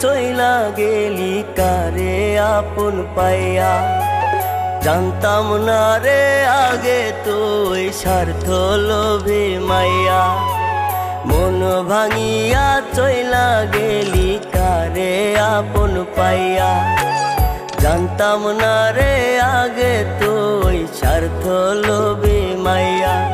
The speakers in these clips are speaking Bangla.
চইলা গেলি কারে আপন পাইয়া? জানতাম না রে আগে তুই স্বার্থ লোভে মাইয়া। মন ভাঙিয়া চইলা গেলি কারে আপন পাইয়া? জানতাম না রে আগে তুই স্বার্থ লোভে মাইয়া।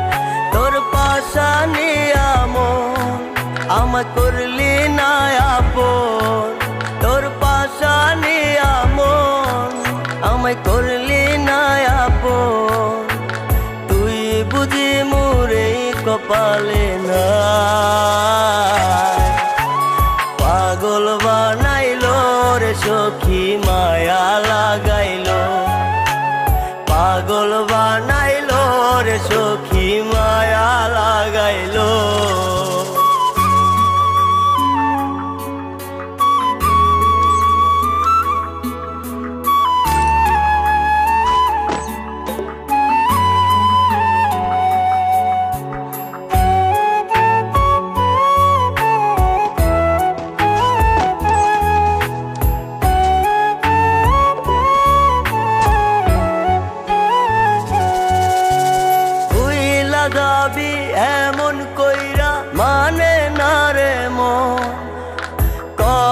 আমায় করলি না আপন। তুই বুঝি মোরে কপালে না পাগল বানাইল রে সখী, মায়া লাগাইল। পাগল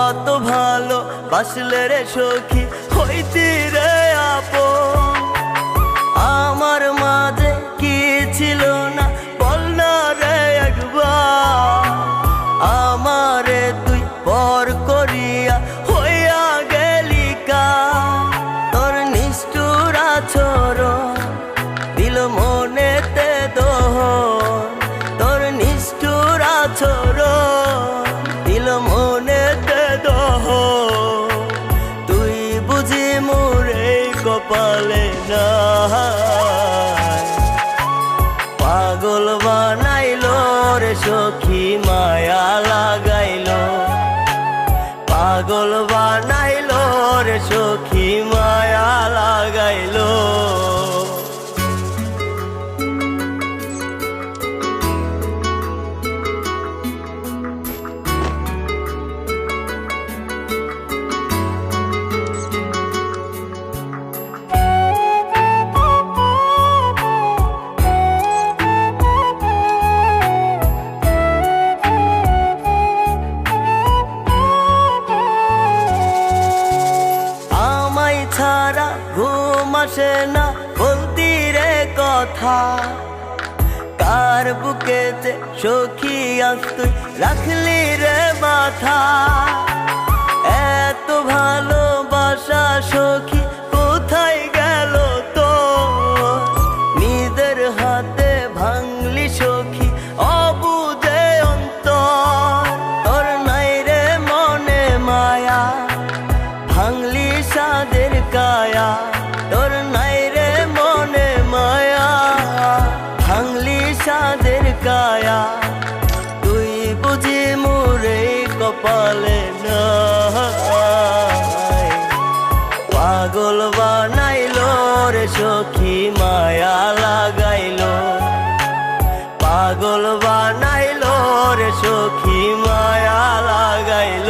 কত ভালো বাসলে রে সখী হইতি রে আপন। আমার মাঝে কি ছিল কপালে না পাগল বানাইল রে সখী। আসে না বলতি রে কথা। কার বুকেতে সখী আজ তুই রাখলি রে মাথা? এত ভালোবাসা সখী কোথায় গেল তো? নিজের হাতে ভাঙলি সখী অবুঝে অন্তর। তোর নাই রে মনে মায়া, ভাঙলি সাদের কায়া। আমাদের কায়া, তুই বুঝি মোরে কপালে না পাগল বানাইল রে সখী, মায়া লাগাইল। পাগল বানাইল রে সখী, মায়া লাগাইল।